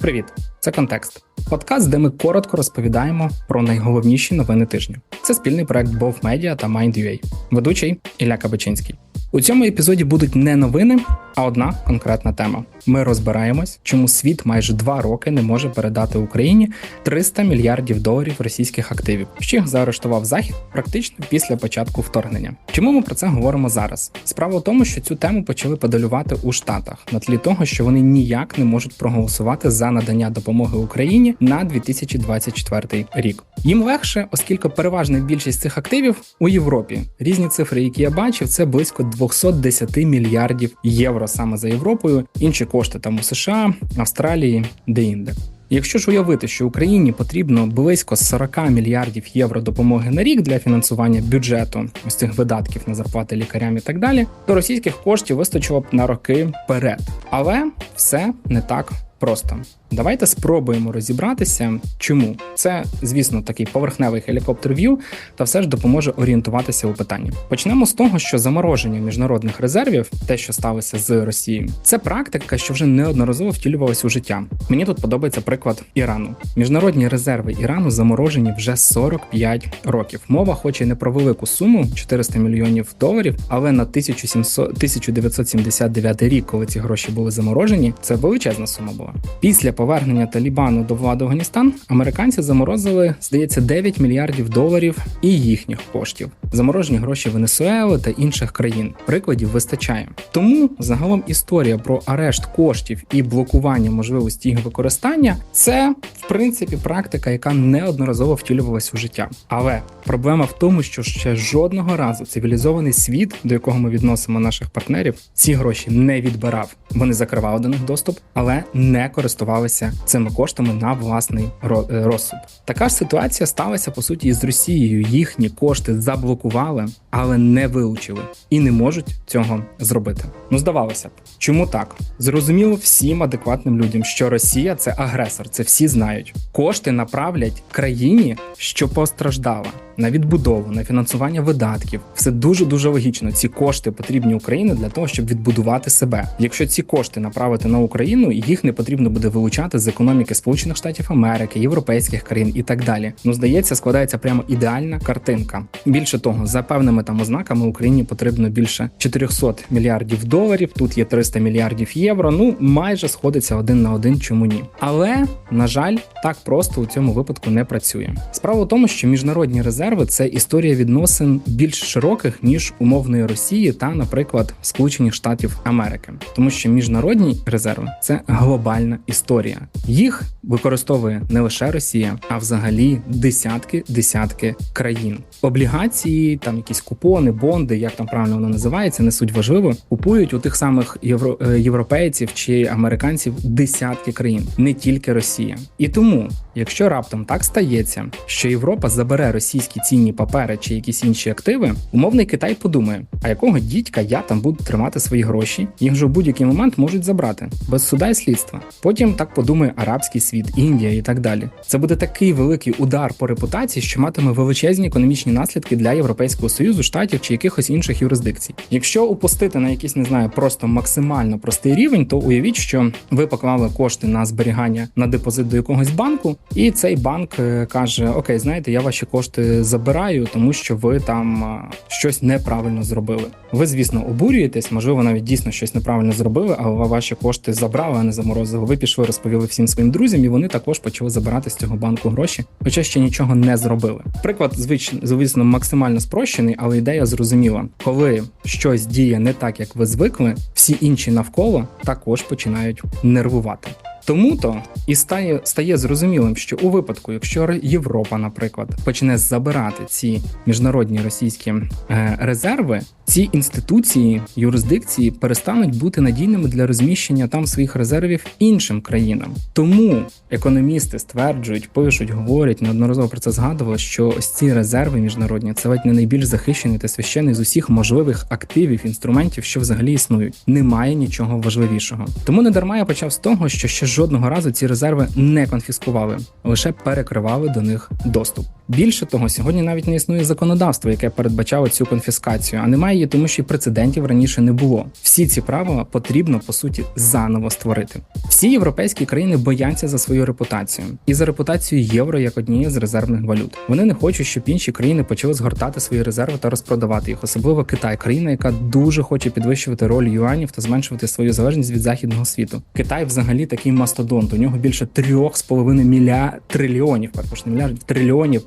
Привіт, це контекст. Подкаст, де ми коротко розповідаємо про найголовніші новини тижня. Це спільний проект Бов Media та Mind.ua. Ведучий Ілля Кабачинський. У цьому епізоді будуть не новини, а одна конкретна тема. Ми розбираємось, чому світ майже два роки не може передати Україні 300 мільярдів доларів російських активів, що їх заарештував захід практично після початку вторгнення. Чому ми про це говоримо зараз? Справа в тому, що цю тему почали подалювати у Штатах на тлі того, що вони ніяк не можуть проголосувати за надання допомоги Україні на 2024 рік. Їм легше, оскільки переважна більшість цих активів у Європі. Різні цифри, які я бачив, це близько 210 мільярдів євро саме за Європою. Інші кошти там у США, Австралії, де інде. Якщо ж уявити, що Україні потрібно близько 40 мільярдів євро допомоги на рік для фінансування бюджету ось цих видатків на зарплати лікарям і так далі, то російських коштів вистачило б на роки вперед. Але все не так просто. Давайте спробуємо розібратися, чому це, звісно, такий поверхневий хелікоптер в'ю, та все ж допоможе орієнтуватися у питанні. Почнемо з того, що замороження міжнародних резервів, те, що сталося з Росією, це практика, що вже неодноразово втілювалася у життя. Мені тут подобається приклад Ірану. Міжнародні резерви Ірану заморожені вже 45 років. Мова, хоч і не про велику суму 400 мільйонів доларів, але на 1700, 1979 рік, коли ці гроші були заморожені, це величезна сума була. Після повернення Талібану до влади Афганістан американці заморозили, здається, 9 мільярдів доларів і їхніх коштів. Заморожені гроші Венесуели та інших країн. Прикладів вистачає. Тому загалом історія про арешт коштів і блокування можливості їх використання це в принципі практика, яка неодноразово втілювалася у життя. Але проблема в тому, що ще жодного разу цивілізований світ, до якого ми відносимо наших партнерів, ці гроші не відбирав. Вони закривали до них доступ, але не користувалися цими коштами на власний е, розсуд. Така ж ситуація сталася по суті з Росією. Їхні кошти заблокували, але не вилучили і не можуть цього зробити. Ну здавалося б, чому так? Зрозуміло всім адекватним людям, що Росія це агресор, це всі знають. Кошти направлять країні, що постраждала на відбудову, на фінансування видатків. Все дуже дуже логічно. Ці кошти потрібні Україні для того, щоб відбудувати себе. Якщо ці кошти направити на Україну, їх не потрібно буде вилучати з економіки Сполучених Штатів Америки, європейських країн і так далі. Ну здається, складається прямо ідеальна картинка. Більше того, за певними там ознаками Україні потрібно більше 400 мільярдів доларів. Тут є 300 мільярдів євро. Ну майже сходиться один на один, чому ні. Але на жаль, так просто у цьому випадку не працює. Справа в тому, що міжнародні резерви це історія відносин більш широких ніж умовної Росії та, наприклад, Сполучених Штатів Америки, тому що міжнародні резерви це глобальна історія. Їх використовує не лише Росія, а взагалі десятки десятки країн. Облігації, там якісь купони, бонди, як там правильно воно називається, не суть важливо. Купують у тих самих євро... Е, європейців чи американців десятки країн, не тільки Росія. І тому, якщо раптом так стається, що Європа забере російські цінні папери чи якісь інші активи, умовний Китай подумає, а якого дідька я там буду тримати свої гроші, їх вже в будь-який момент можуть забрати без суда і слідства. Потім так подумає арабський світ, Індія і так далі. Це буде такий великий удар по репутації, що матиме величезні економічні наслідки для Європейського союзу, штатів чи якихось інших юрисдикцій. Якщо упустити на якийсь, не знаю, просто максимально простий рівень, то уявіть, що ви поклали кошти на зберігання на депозит до якогось банку, і цей банк е, каже: Окей, знаєте, я ваші кошти забираю, тому що ви там щось неправильно зробили. Ви, звісно, обурюєтесь, можливо, навіть дійсно щось неправильно зробили, але ваші кошти забрали, а не заморозили. Ви пішли, розповіли всім своїм друзям, і вони також почали забирати з цього банку гроші, хоча ще нічого не зробили. Приклад, звісно, максимально спрощений, але ідея зрозуміла, коли щось діє не так, як ви звикли, всі інші навколо також починають нервувати. Тому то і стає стає зрозумілим, що у випадку, якщо Європа, наприклад, почне забирати ці міжнародні російські е, резерви, ці інституції юрисдикції перестануть бути надійними для розміщення там своїх резервів іншим країнам. Тому економісти стверджують, пишуть, говорять неодноразово про це згадували, що ось ці резерви міжнародні це ледь не найбільш захищений та священий з усіх можливих активів інструментів, що взагалі існують. Немає нічого важливішого. Тому не дарма я почав з того, що ще жодного разу ці резерви не конфіскували, лише перекривали до них доступ. Більше того, сьогодні навіть не існує законодавства, яке передбачало цю конфіскацію, а немає її, тому що і прецедентів раніше не було. Всі ці правила потрібно по суті заново створити. Всі європейські країни бояться за свою репутацію і за репутацію євро як однієї з резервних валют. Вони не хочуть, щоб інші країни почали згортати свої резерви та розпродавати їх, особливо Китай, країна, яка дуже хоче підвищувати роль юанів та зменшувати свою залежність від західного світу. Китай взагалі такий мастодонт. У нього більше трьох з половиною мілья трильйонів, перепрошую, мільярдів трильйонів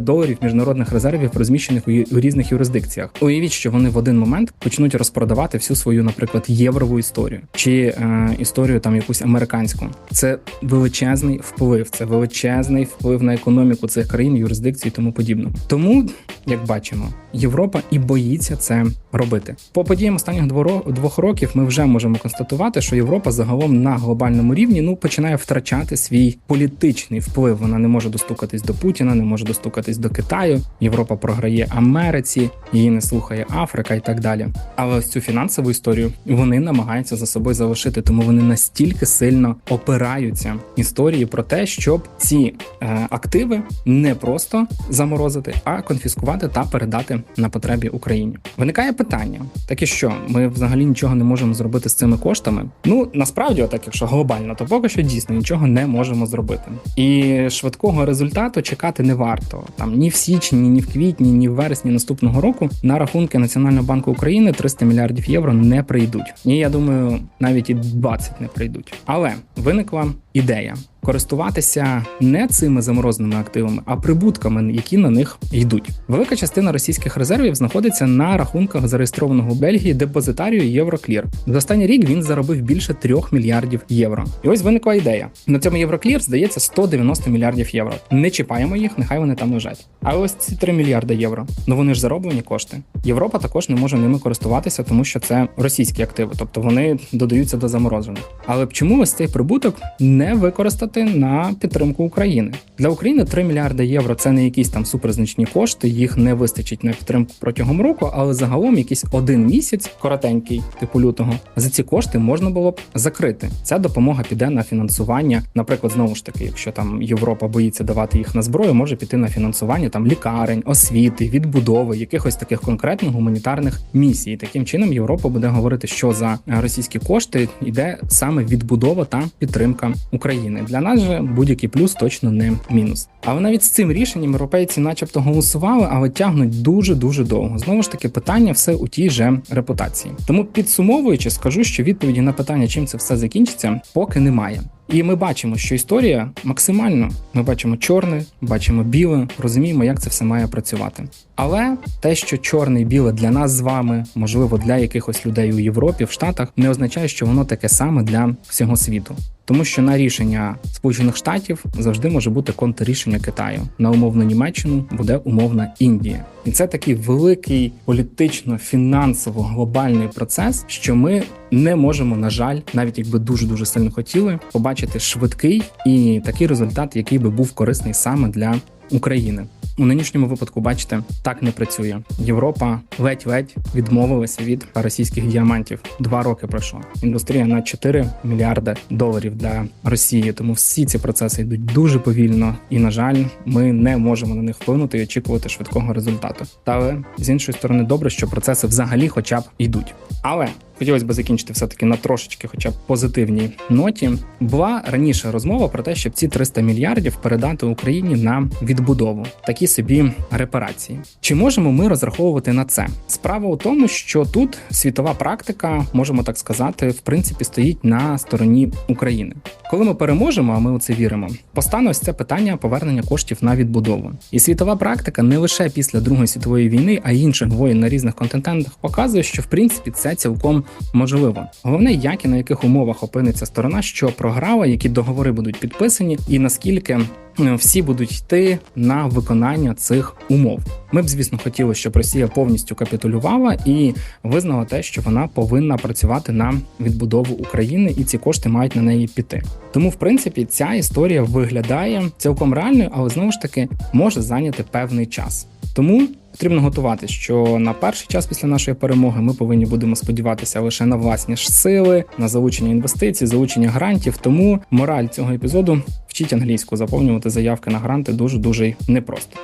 доларів міжнародних резервів, розміщених у, різних юрисдикціях. Уявіть, що вони в один момент почнуть розпродавати всю свою, наприклад, єврову історію чи е, історію там якусь американську. Це величезний вплив, це величезний вплив на економіку цих країн, юрисдикцій і тому подібне. Тому, як бачимо, Європа і боїться це робити. По подіям останніх двох років ми вже можемо констатувати, що Європа загалом на глобальному рівні ну починає втрачати свій політичний вплив. Вона не може достукатись до Путіна, не може достукатись до Китаю. Європа програє Америці, її не слухає Африка і так далі. Але ось цю фінансову історію вони намагаються за собою залишити, тому вони настільки сильно опираються історії про те, щоб ці е, активи не просто заморозити, а конфіскувати та передати на потребі Україні. Виникає питання: таке, що ми взагалі нічого не можемо зробити з цими коштами. Ну насправді, так якщо глобально, то поки що дійсно нічого не можемо зробити. І швидкого результату чекати не варто. Там ні в січні, ні в квітні, ні в вересні наступного року на рахунки Національного банку України 300 мільярдів євро не прийдуть. І я думаю, навіть і 20 не прийдуть. Але виникла ідея користуватися не цими замороженими активами, а прибутками, які на них йдуть. Велика частина російських резервів знаходиться на рахунках зареєстрованого у Бельгії депозитарію Євроклір. За останній рік він заробив більше 3 мільярдів євро. І ось виникла ідея. На цьому Євроклір здається 190 мільярдів євро. Не чіпаємо їх, нехай вони там лежать. А ось ці 3 мільярди євро. Ну вони ж зароблені кошти. Європа також не може ними користуватися, тому що це російські активи, тобто вони додаються до заморожених. Але чому ось цей прибуток не використати на підтримку України? Для України 3 мільярди євро це не якісь там суперзначні кошти, їх не вистачить на підтримку протягом року, але загалом якийсь один місяць, коротенький, типу лютого, за ці кошти можна було б закрити. Ця допомога піде на фінансування. Наприклад, знову ж таки, якщо там Європа боїться давати їх на зброю, може піти на фінансування там лікарень, освіти, відбудови, якихось таких конкретних гуманітарних місій. Таким чином Європа буде говорити, що за російські кошти йде саме відбудова та підтримка України. Для нас же будь-який плюс точно не мінус. Але навіть з цим рішенням європейці, начебто, голосували, але тягнуть дуже дуже довго. Знову ж таки, питання все у тій же репутації. Тому підсумовуючи, скажу, що відповіді на питання, чим це все закінчиться, поки немає. І ми бачимо, що історія максимально ми бачимо чорне, бачимо біле, розуміємо, як це все має працювати. Але те, що чорне і біле для нас з вами, можливо, для якихось людей у Європі, в Штатах, не означає, що воно таке саме для всього світу. Тому що на рішення Сполучених Штатів завжди може бути контррішення Китаю на умовну Німеччину буде умовна Індія, і це такий великий політично-фінансово глобальний процес, що ми не можемо, на жаль, навіть якби дуже дуже сильно хотіли, побачити швидкий і такий результат, який би був корисний саме для України. У нинішньому випадку, бачите, так не працює. Європа ледь-ледь відмовилася від російських діамантів. Два роки пройшло. Індустрія на 4 мільярди доларів для Росії. Тому всі ці процеси йдуть дуже повільно, і на жаль, ми не можемо на них вплинути і очікувати швидкого результату. Але з іншої сторони, добре, що процеси взагалі, хоча б йдуть. Але хотілося б закінчити все таки на трошечки, хоча б позитивній ноті. Була раніше розмова про те, щоб ці 300 мільярдів передати Україні на відбудову, такі собі репарації. Чи можемо ми розраховувати на це? Справа у тому, що тут світова практика, можемо так сказати, в принципі стоїть на стороні України. Коли ми переможемо, а ми у це віримо, постане ось це питання повернення коштів на відбудову. І світова практика не лише після Другої світової війни, а й інших воєн на різних континентах показує, що в принципі це цілком можливо. Головне, як і на яких умовах опиниться сторона, що програла, які договори будуть підписані, і наскільки всі будуть йти на виконання цих умов. Ми б, звісно, хотіли, щоб Росія повністю капітулювала і визнала те, що вона повинна працювати на відбудову України, і ці кошти мають на неї піти. Тому, в принципі, ця історія виглядає цілком реальною, але знову ж таки може зайняти певний час. Тому Потрібно готуватись, що на перший час після нашої перемоги ми повинні будемо сподіватися лише на власні ж сили, на залучення інвестицій, залучення грантів. Тому мораль цього епізоду вчіть англійську, заповнювати заявки на гранти дуже дуже непросто.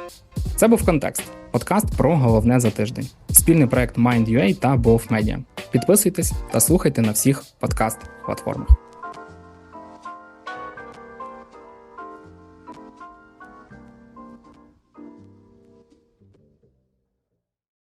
Це був контекст. Подкаст про головне за тиждень. Спільний проект Mind.ua та Both Media. Підписуйтесь та слухайте на всіх подкаст-платформах.